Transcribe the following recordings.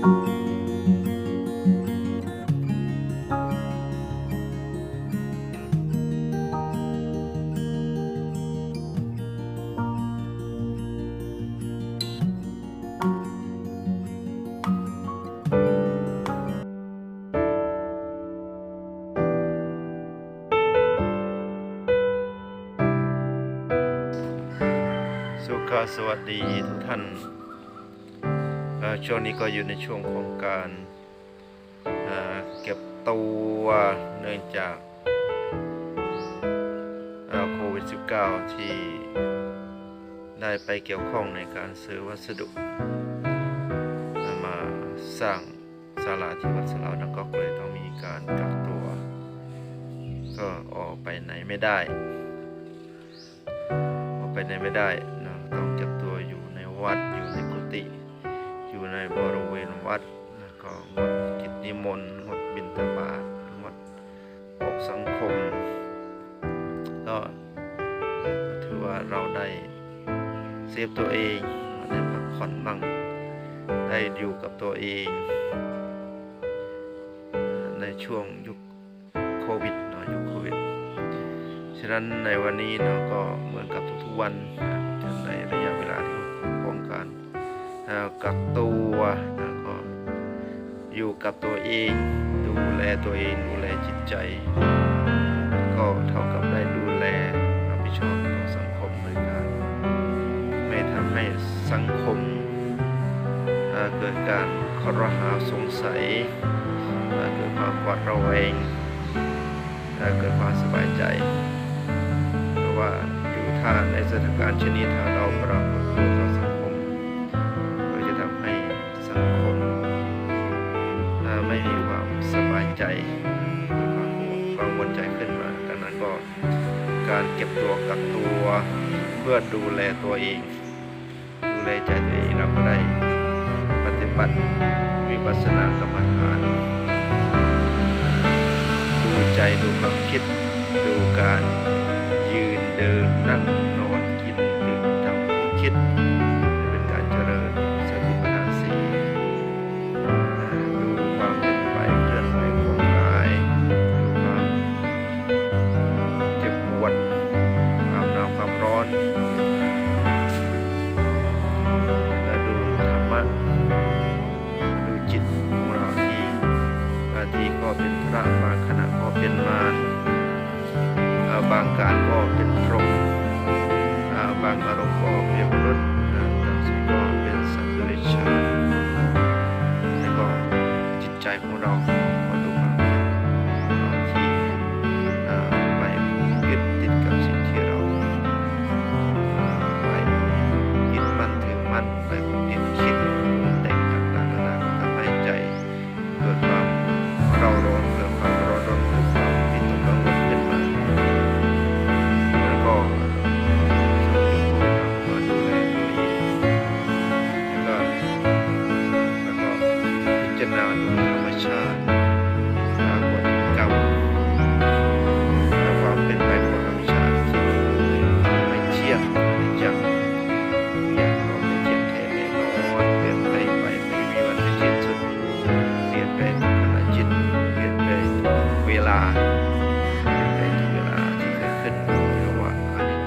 สุขสวัสดีทุกท่าน ช่วงนี้ก็อยู่ในช่วงของการเอ่อเก็บตัวเนื่องจากโควิด -19 ที่ได้ไปเกี่ยวข้องในการซื้อวัสดุ มาสร้างศาลาที่วัดสลาวนักก็เลยต้องมีการกักตัว ก็ออกไปไหนไม่ได้ ออกไปไหนไม่ได้นะต้องเก็บตัวอยู่ในวัด วัดแล้วก็งดกิจนิมนต์งดบิณฑบาตงดออกสังคม ก็ถือว่าเราได้เซฟตัวเองได้พักผ่อนบ้างได้อยู่กับตัวเอง ในช่วงยุคโควิดเนาะยุคโควิดฉะนั้นในวันนี้เนาะก็เหมือนกับทุกๆวันนในระยะเวลาที่ของการกักตัวนะ อยู่กับตัวเอง ดูแลตัวเอง ดูแลจิตใจ ก็เท่ากับได้ดูแลรับผิดชอบต่อสังคมโดยการไม่ทำให้สังคมเกิดการครหาสงสัยเกิดความหวาดระแวงเอ่อเกิดความสบายใจ เพราะว่าอยู่ถ้าในสถานการณ์ชนนี้ถ้าเราปรับ ตัวกักตัวเพื่อดูแลตัวเอง ดูแลใจตัวเองเราก็ได้ปฏิบัติวิปัสสนากรรมฐานดูใจดูความคิดดูการ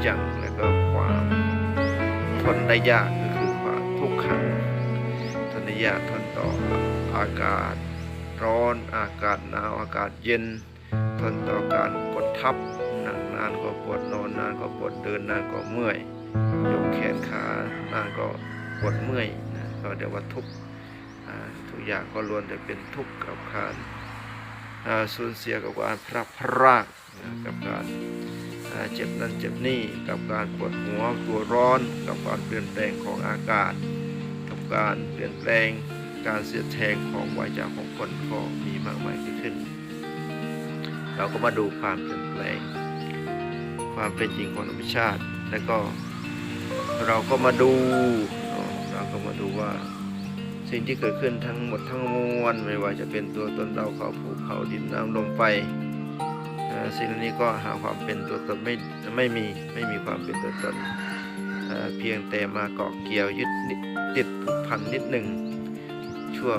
จังและก็ความทนได้ยากก็คือความทุกขังทนได้ยากทนต่ออากาศร้อนอากาศหนาวอากาศเย็น ทนต่อการกดทับนั่งนานก็ปวดนอนนานก็ปวดเดินนานก็เมื่อยยกแขนขานานก็ปวดเมื่อยนะก็เรียกว่าทุกข์ทุกอย่างก็ล้วนแต่เป็นทุกข์กับการสูญเสียกับการพลัดพรากนะกับการ เจ็บนั่นเจ็บนี่กับการปวดหัวตัวร้อนกับการเปลี่ยนแปลงของอากาศ กับการเปลี่ยนแปลงการเสียดแทงของวายจาของคนก็มีมากมายขึ้น เราก็มาดูความเปลี่ยนแปลง ความเป็นจริงของธรรมชาติ แล้วก็เราก็มาดูเราก็มาดูว่าสิ่งที่เกิดขึ้นทั้งหมดทั้งมวลไม่ว่าจะเป็นตัวตนเราเขาภูเขาดินน้ำลมไฟ สิ่งนี้ก็หาความเป็นตัวตนไม่ไม่มีไม่มีความเป็นตัวตนเเพียงแต่มาเกาะเกี่ยวยึดติดผูกพันนิดหนึ่งชั่ว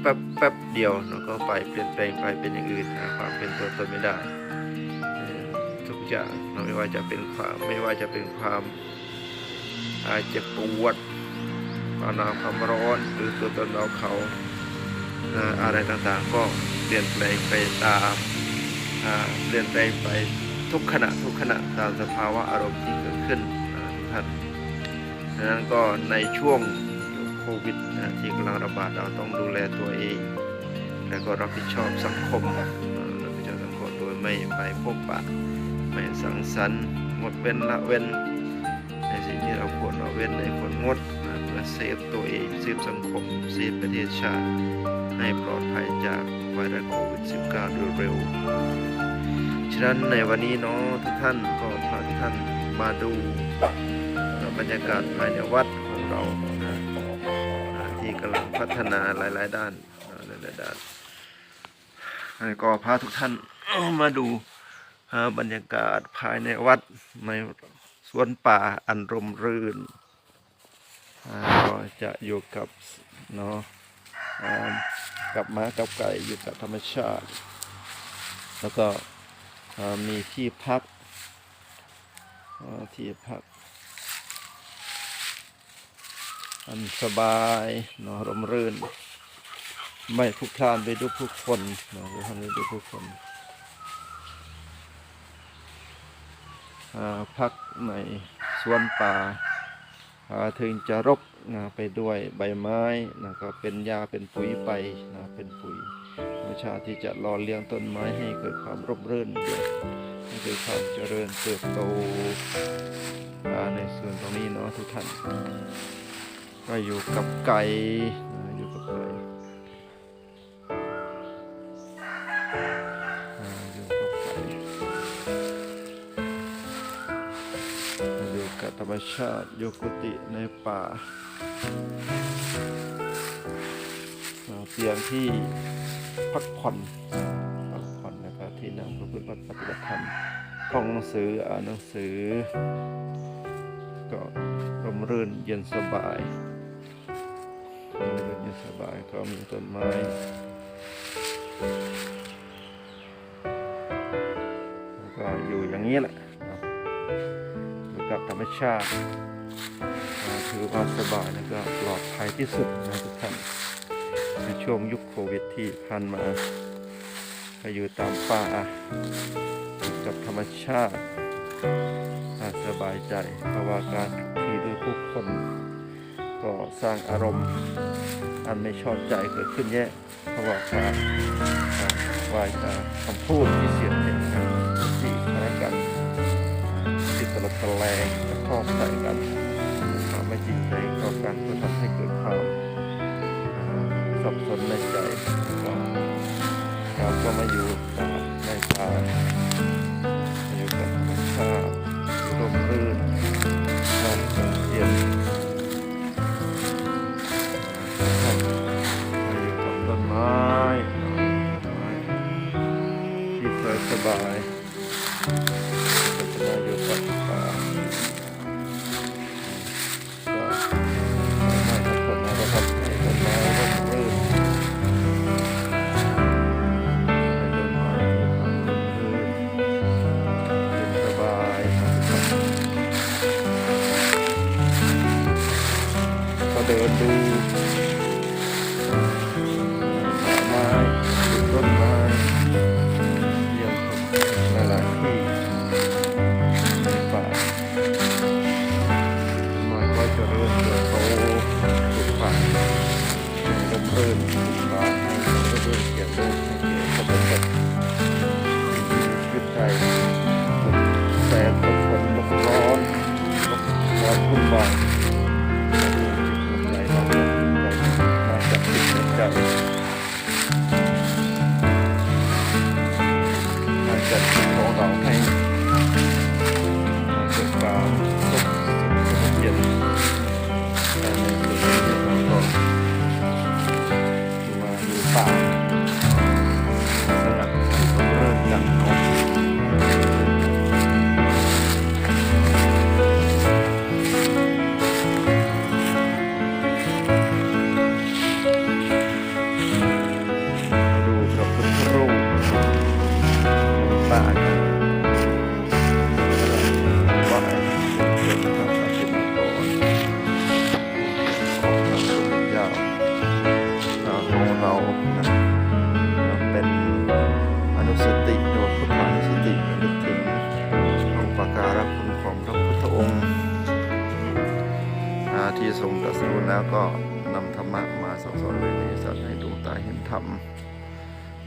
แป๊บแป๊บเดียวแล้วก็ไปเปลี่ยนแปลงไปเป็นอย่างอื่นหาความเป็นตัวตนไม่ได้ทุกอย่างไม่ว่าจะเป็นความไม่ว่าจะเป็นความอาจจะปวดความหนาวความร้อนหรือตัวตนเราเขาอะไรต่างๆ ก็เปลี่ยนแปลงไปตาม เปลี่ยนแปลงไปทุกขณะทุกขณะตามสภาวะอารมณ์ที่เกิดขึ้นทุกท่านดังนั้นก็ในช่วงโควิดนะที่กำลังระบาดเราต้องดูแลตัวเอง แล้วก็รับผิดชอบสังคมรับผิดชอบสังคมโดยไม่ไปพบปะไม่สังสรรค์งดเว้นละเว้น ในสิ่งที่เราควรละเว้นในควรงดนะเพื่อเซฟตัวเองเซฟสังคมเซฟประเทศชาติให้ปลอดภัยจากไวรัสโควิด -19 โดยเร็ว ฉะนั้นในวันนี้เนาะทุกท่านก็พาทุกท่านมาดูบรรยากาศภายในวัดของเรานะที่กำลังพัฒนาหลาย ๆ ด้านหลายๆด้านแล้วก็พาทุกท่านมาดูบรรยากาศภายในวัดในสวนป่าอันร่มรื่นก็จะอยู่กับเนาะกับม้ากับไก่อยู่กับธรรมชาติ แล้วก็ มีที่พักที่พัก อันสบายเนาะร่มรื่น ไม่พลุกพล่านไปด้วยผู้คนเนาะไม่พลุกพล่านไปด้วยผู้คนพักในสวนป่าอ่าถึงจะรกนะไปด้วยใบไม้นะก็เป็นยาเป็นปุ๋ยไปนะเป็นปุ๋ย ธรรมชาติที่จะหล่อเลี้ยงต้นไม้ให้เกิดความร่มรื่นให้เกิดความเจริญเติบโตในส่วนตรงนี้เนาะทุกท่าน ก็อยู่กับไก่อยู่กับไก่อยู่กับไก่อยู่กับธรรมชาติอยู่กุฏิในป่าอ่าเตียงที่ พักผ่อนพักผ่อนนะครับที่นั่งประพฤติปฏิบัติธรรมท่องหนังสืออ่านหนังสือ ก็ร่มรื่นเย็นสบายร่มรื่นเย็นสบายก็มีต้นไม้ก็อยู่อย่างนี้แหละเนาะอยู่กับธรรมชาติถือว่าสบายแล้วก็ปลอดภัยที่สุดนะทุกท่าน ช่วงยุคโควิดที่ผ่านมาก็อยู่ตามป่ากับธรรมชาติาสบายใจเพราะว่าการที่ด้วยผู้คนก็สร้างอารมณ์อันไม่ชอบใจเกิดขึ้นแยะเพราะว่าการวายจาคำพูดที่เสียดสีกันที่แพ้กันที่ตลบตะแลงกระทบใส่กันความไม่จริงใจต่อกันก็ทำให้เกิดความ สับสนในใจก็เราก็มาอยู่ในป่าอยู่กับธรรมชาติร่มรื่นน้ำเย็นครับอยู่กับต้นไม้ต้นไม้ที่สบาย มรื่นเกี่ยวกับให้เกี่ยวกับประเทศชีวิตใจแต่ตกฝนร้อนตกความวุ่นวาย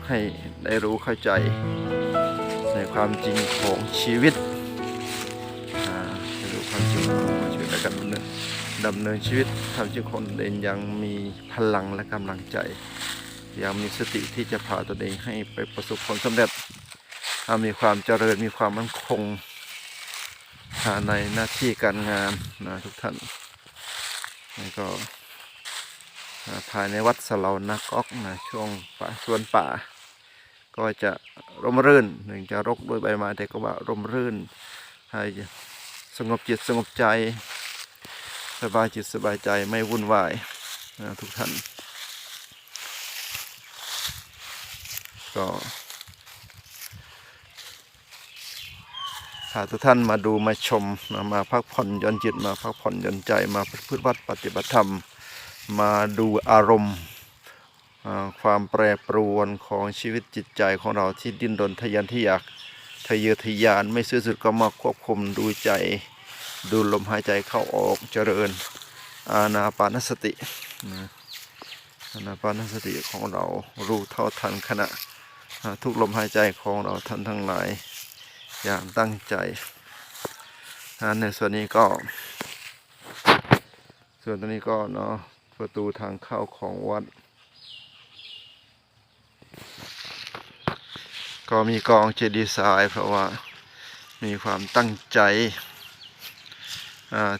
ให้ได้รู้เข้าใจ ในความจริงของชีวิตให้รู้ความจริงของชีวิตและการดำเนินดำเนินชีวิตทำชีวิตคนเองยังมีพลังและกำลังใจ ยังมีสติที่จะพาตัวเองให้ไปประสบผลสำเร็จอ่ามีความเจริญมีความมั่นคงในหน้าที่การงานนะทุกท่านแล้วก็ภายในวัดสลานักออกนะช่วงป่าสวนป่า ก็จะร่มรื่นหนึ่งจะรกด้วยใบไม้แต่ก็ว่าร่มรื่นให้สงบจิตสงบใจ สบายจิตสบายใจไม่วุ่นวายนะทุกท่าน ก็ถ้าทุกท่านมาดูมาชมนะมาพักผ่อนหย่อนจิตมาพักผ่อนหย่อนใจมาพฤติวัดปฏิบัติธรรม มาดูอารมณ์ ความแปรปรวนของชีวิตจิตใจของเราที่ดิ้นรนทะยานที่อยากทะเยอทะยานไม่ซื่อสุดก็มาควบคุมดูใจ ดูลมหายใจเข้าออกเจริญ อานาปานสติอานาปานสติของเรารู้เท่าทันขณะทุกลมหายใจของเราท่านทั้งหลายอย่างตั้งใจในส่วนนี้ก็ ส่วนตรงนี้ก็เนาะประตูทางเข้าของวัด ก็มีกองเจดีย์ทรายเพราะว่ามีความตั้งใจ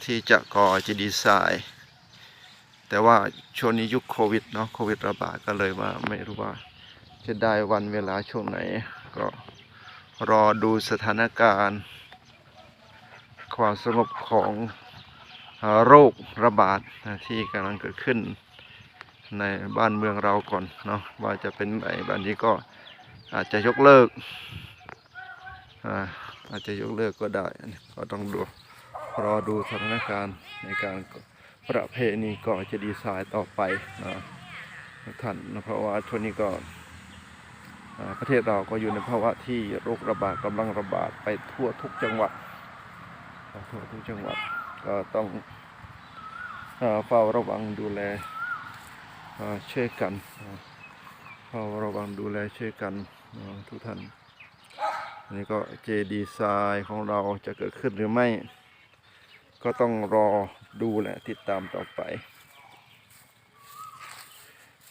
ที่จะก่อเจดีย์ทรายแต่ว่าช่วงนี้ยุคโควิดเนาะโควิดระบาดก็เลยว่าไม่รู้ว่าจะได้วันเวลาช่วงไหน ก็รอดูสถานการณ์ ความสงบของโรคระบาดที่กำลังเกิดขึ้นในบ้านเมืองเราก่อนเนาะว่าจะเป็นไงบ้านนี้ก็ อาจจะยกเลิกอาจจะยกเลิกก็ได้ก็ต้องดูรอดูสถานการณ์ในการประเพณีก่อจะดีไซน์ต่อไปนะท่านนะเพราะว่าช่วงนี้ก็อ่าประเทศเราก็อยู่ในภาวะที่โรคระบาดกำลังระบาดไปทั่วทุกจังหวัดทั่วทุกจังหวัดก็ต้องเฝ้าระวังดูแลอ่าช่วยกัน ฝ้าระวังดูแลช่วยกันนะทุกท่านอันนี้ก็เจดีไซน์ของเราจะเกิดขึ้นหรือไม่ ก็ต้องรอดูแหละติดตามต่อไป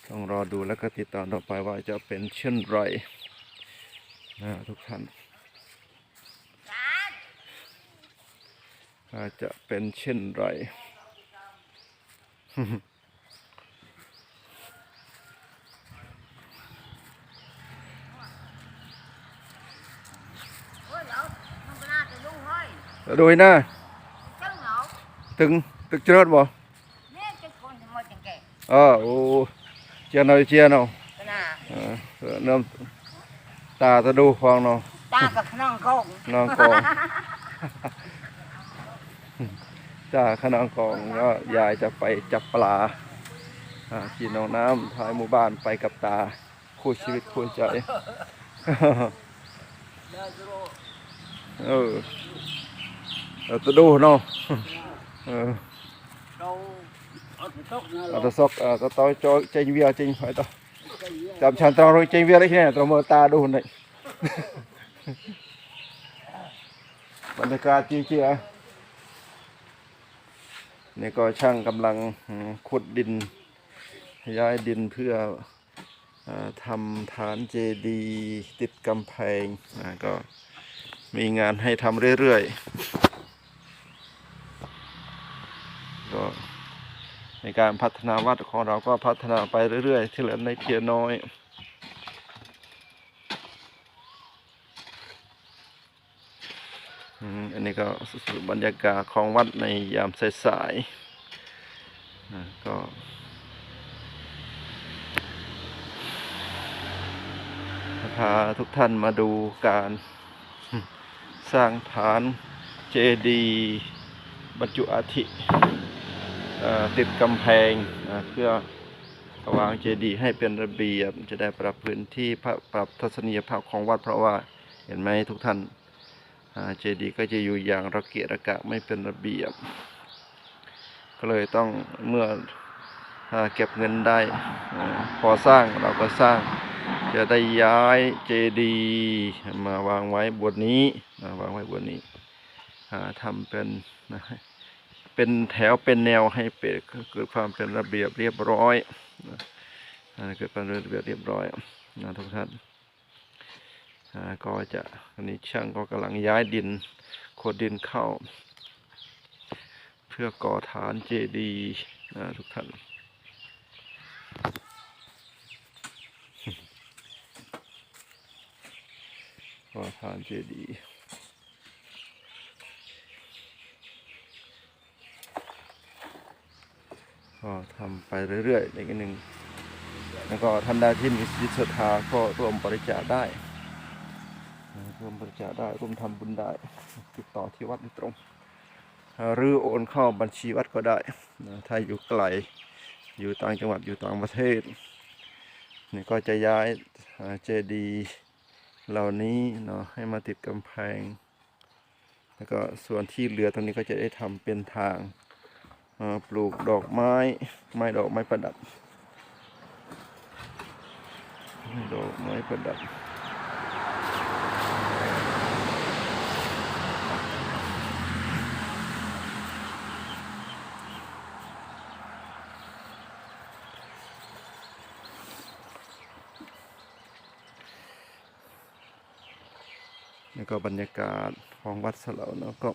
ต้องรอดูแล้วก็ติดตามต่อไปว่าจะเป็นเช่นไรนะทุกท่านว่าจะเป็นเช่นไร โดยหน้า Chứ ngộ, ถึงตึกเจริญบ่อ๋อโอ้เจียนเอาเจียนเอา Cái nào, เออเออเริ่มตาจะดูฟองเนาะ ta cả khả năng không. น้องกองจ้าขนองกองก็ยายจะไปจับปลาอ่าขี่น้องน้ำท้ายหมู่บ้านไปกับตาคู่ชีวิตคู่ใจเออ เออจะดูเนาะเออเอาตะซอกเอาตะต้อยจอยเจงเวียเจงไปต่อจำฉันตอนรู้เจงเวียได้แค่ไหนตรงมือตาดูหน่อยบรรยากาศจริงๆอะนี่ก็ช่างกำลังขุดดิน ย้ายดินเพื่ออทำฐานเจดียติดกำแพงก็มีงานให้ทำเรื่อยๆ ก็ในการพัฒนาวัดของเราก็พัฒนาไปเรื่อยๆ ที่เหลือในเพียน้อย อันนี้ก็สุดบรรยากาศของวัดในยามสายๆนะก็พาทุกท่านมาดูการสร้างฐานเจดีย์บรรจุอาธิ ติดกำแพงนะเพื่อวางเจดีย์ให้เป็นระเบียบจะได้ปรับพื้นที่ปรับทัศนียภาพของวัดเพราะว่าเห็นไหมทุกท่านเจดีย์ก็จะอยู่อย่างระเกะระกะไม่เป็นระเบียบ ก็เลยต้องเมื่ออเก็บเงินได้พอสร้างเราก็สร้าง จะได้ย้ายเจดีย์มาวางไว้บนนี้วางไว้บนนี้ทำเป็นนะ เป็นแถวเป็นแนวให้เป็ดเกิดความเป็นระเบียบเรียบร้อยนะเกิดความเป็นระเบียบเรียบร้อยนะทุกท่านอ่าก็จะอันนี้ช่างก็กำลังย้ายดินขดดินเข้า เพื่อก่อฐานเจดีย์นะทุกท่านก่อฐานเจดีย์ ก็ทำไปเรื่อยๆเล็กหนึ่งแล้วก็ท่านใดที่มีจิตศรัทธาก็ร่วมบริจาคได้ร่วมบริจาคได้ร่วมทำบุญได้ ติดต่อที่วัดโดยตรง หรือโอนเข้าบัญชีวัดก็ได้นะถ้าอยู่ไกลอยู่ต่างจังหวัดอยู่ต่างประเทศนี่ก็จะย้ายเจดีย์เหล่านี้เนาะให้มาติดกำแพง แล้วก็ส่วนที่เหลือตรงนี้ก็จะได้ทำเป็นทาง ปลูกดอกไม้ ไม้ดอกไม้ประดับไม้ดอกไม้ประดับแล้วก็บรรยากาศของวัดสะเหลาเนาะก็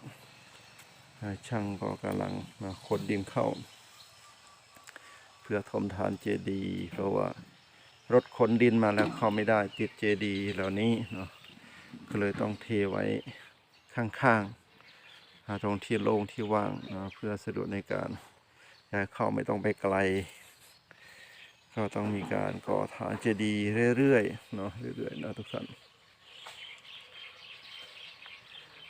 ช่างก็กำลังมาขนดินเข้า เพื่อทมทานเจดีย์เพราะว่ารถขนดินมาแล้วเข้าไม่ได้ติดเจดีย์เหล่านี้เนาะก็เลยต้องเทไว้ข้างๆหาตรงที่โล่งที่ว่างเนะเพื่อสะดวกในการย้ายเข้าไม่ต้องไปไกล ก็ต้องมีการก่อฐานเจดีย์เรื่อยๆเนาะเรื่อยๆนะทุกท่าน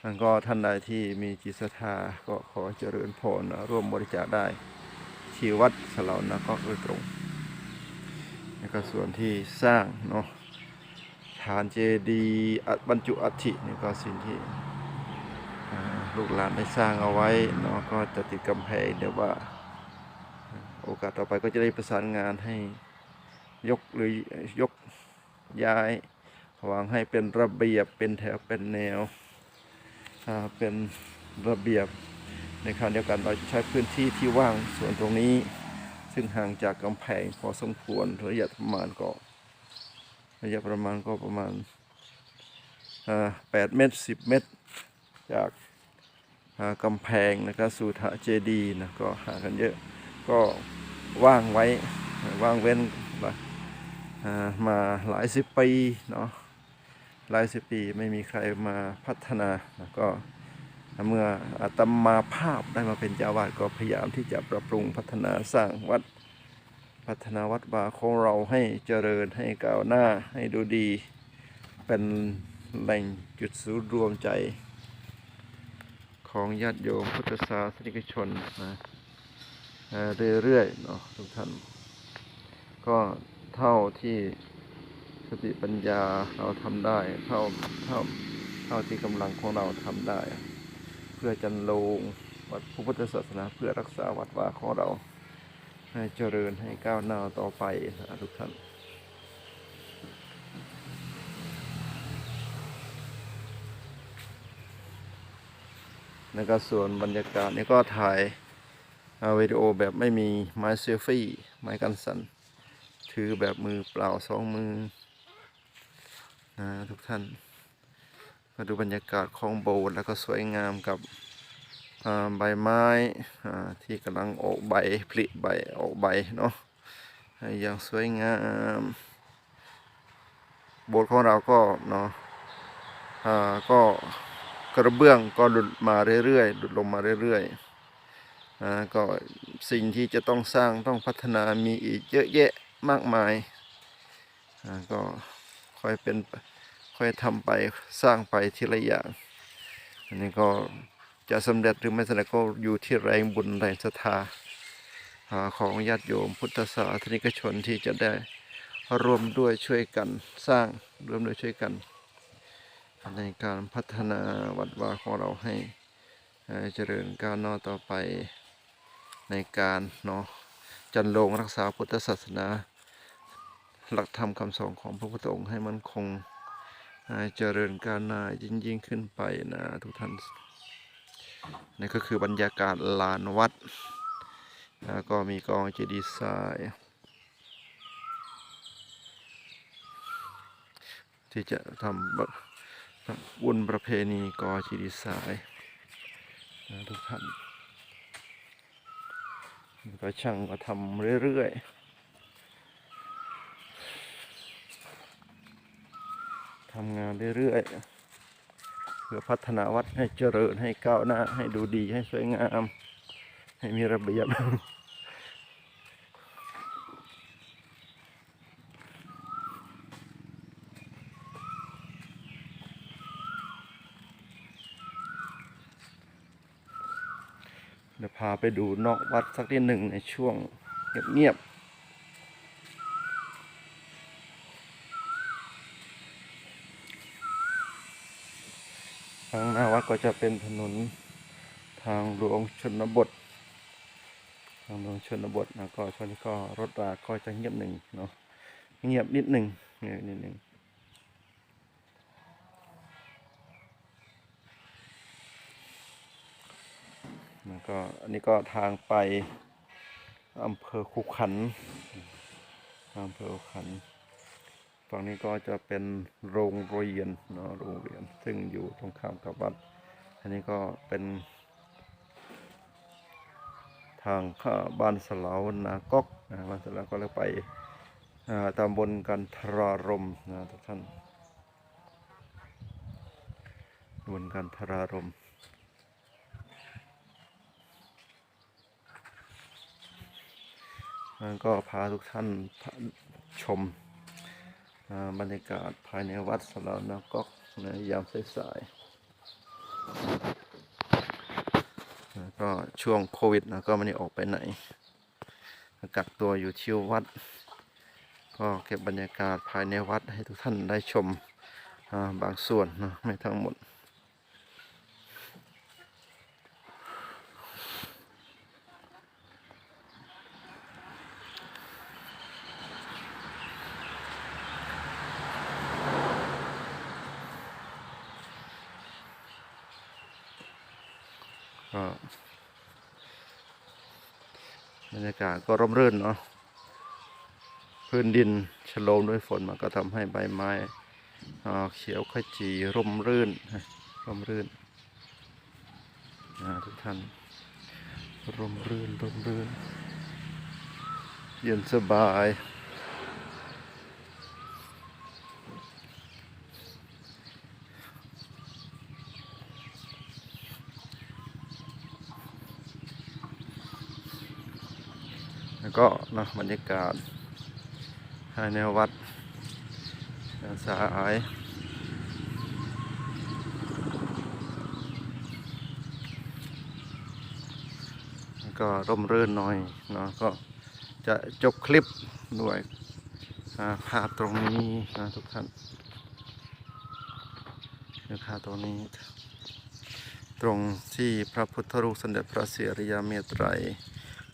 แล้วก็ท่านใดที่มีจิตศรัทธาก็ขอเจริญพรร่วมบริจาคได้ที่วัดสลาวนะก็โดยตรงแล้วก็ส่วนที่สร้างเนาะฐานเจดีย์อัฐบรรจุอัฐินี่ก็สิ่งที่ลูกหลานได้สร้างเอาไว้เนาะก็จะติดกำแพงเดี๋ยวว่า โอกาสต่อไปก็จะได้ประสานงานให้ยกหรือยกย้ายวางให้เป็นระเบียบเป็นแถวเป็นแนว เป็นระเบียบในขณะเดียวกันเราจะใช้พื้นที่ที่ว่างส่วนตรงนี้ ซึ่งห่างจากกำแพงพอสมควรระยะประมาณก็ระยะประมาณก็ประมาณอ่าแปดเมตรสิบเมตร จากกำแพงนะครับสู่ถาเจดีนะก็ห่างกันเยอะก็ว่างไว้ว่างเว้นมามาหลายสิบปีเนาะ หลายสิบปีไม่มีใครมาพัฒนาแล้วก็เมื่ออาตมาภาพได้มาเป็นเจ้าวาดก็พยายามที่จะปรับปรุงพัฒนาสร้างวัดพัฒนาวัดวาของเราให้เจริญให้ก้าวหน้าให้ดูดี เป็นแหล่งจุดศูนย์รวมใจของญาติโยมพุทธศาสนิกชนนะเรื่อยๆเนาะทุกท่าน ก็เท่าที่ สติปัญญาเราทำได้เท่าเท่าเท่าที่กำลังของเราทำได้ เพื่อจันลงวัดพระพุทธศาสนาเพื่อรักษาวัดวาของเรา ให้เจริญให้ก้าวหน้าต่อไปนะทุกท่านแล้วก็ส่วนบรรยากาศนี่ก็ถ่ายาวิดีโอแบบไม่มีไม้เซลฟี่ไม้กันสั่นถือแบบมือเปล่าสองมือ นะทุกท่าน มาดูบรรยากาศของโบสถ์แล้วก็สวยงามกับใบไม้ที่กำลังออกใบผลิใบออกใบเนาะอย่างสวยงาม โบสถ์ของเราก็เนาะก็กระเบื้องก็หลุดมาเรื่อยๆหลุดลงมาเรื่อยๆก็สิ่งที่จะต้องสร้างต้องพัฒนามีอีกเยอะแยะมากมายก็ ค่อยเป็นค่อยทำไปสร้างไปทีละอย่าง อันนี้ก็จะสำเร็จหรือไม่สำเร็จก็อยู่ที่แรงบุญแรงศรัทธาของญาติโยมพุทธศาสนิกชนที่จะได้ร่วมด้วยช่วยกันสร้างร่วมด้วยช่วยกัน ในการพัฒนาวัดวาของเราให้เจริญก้าวหน้าต่อไปในการเนาะจันลงรักษาพุทธศาสนา หลักธรรมคำสอนของพระพุทธองค์ให้มันคงเจริญก้าวหน้ายิ่งยิ่งขึ้นไปนะทุกท่านนี่ก็คือบรรยากาศลานวัด แล้วก็มีกองเจดีย์ทรายที่จะทำบทำบุญประเพณีกอเจดีย์ทรายนะทุกท่านก็ช่างก็ทำเรื่อยๆำงานเรื่อยๆเพื่อพัฒนาวัดให้เจริญให้ก้าวหน้า ให้ดูดีให้สวยงาม ให้มีระเบียบเดี๋ยวพาไปดูนอกวัดสักทีหนึ่งในช่วงเงียบๆ ก็จะเป็นถนนทางหลวงชนบท ทางหลวงชนบทนะก็ช่วงนี้ก็รถราก็จะเงียบหนึ่งเนาะเงียบนิดหนึ่งเงียบนิดหนึ่งแล้วก็อันนี้ก็ทางไปอำเภอคุขันอำเภอคุขัน ฝั่งนี้ก็จะเป็นโรงเรียนเนาะโรงเรียน ซึ่งอยู่ตรงข้ามกับวัด อันนี้ก็เป็นทางข้าบ้านสลาวนาก๊อกนะบ้านสลาวก็เลยไปอ่าตำบลกันทรารมนะทุกท่านบลกันทรารมแล้วก็พาทุกท่านชมบรรยากาศภายในวัดสลาวนาก๊อกในยามสายๆ ก็ช่วงโควิดนะก็ไม่ได้ออกไปไหน กักตัวอยู่ที่วัด ก็เก็บบรรยากาศภายในวัดให้ทุกท่านได้ชมบางส่วนนะไม่ทั้งหมด บรรยากาศก็ร่มรื่นเนาะพื้นดินฉโลมด้วยฝนมันก็ทำให้ใบไม้อ่าเขียวขจีร่มรื่นร่มรื่นนะทุกท่านร่มรื่นร่มรื่นเย็นสบาย แล้ว ก็นะบรรยากาศภายในวัดสายแล้วก็ร่มรื่นหน่อยเนาะก็จะจบคลิปด้วยอ่าภาพตรงนี้นะทุกท่านเดี๋ยวภาพตรงนี้ ตรงที่พระพุทธรูปสมเด็จพระศรีอริยเมตไตร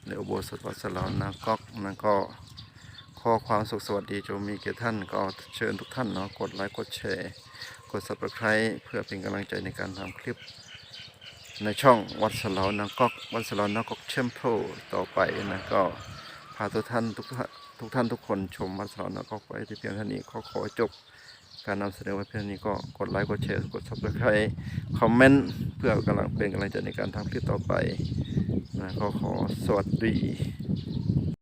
ในอุโบสถวัดสลาวนาก๊อกนะก็ขอความสุขสวัสดีจงมีแก่ท่านก็เชิญทุกท่านเนาะกดไลค์กดแชร์กด subscribe เพื่อเป็นกำลังใจในการทำคลิป ในช่องวัดสลาวนาก๊อกวัดสลาวนาก๊อกเชมเพต่อไปนะก็พาทุกท่านทุกท่านทุกท่านทุกคนชมวัดสลาวนาก๊อกไว้ที่เพียงเท่านี้ขอขอจบการนำเสนอไว้เพียงเท่านี้ก็กดไลค์กดแชร์กด subscribe คอมเมนต์เพื่อกำลังเป็นกำลังใจในการทำคลิปต่อไป นะก็ขอสวัสดี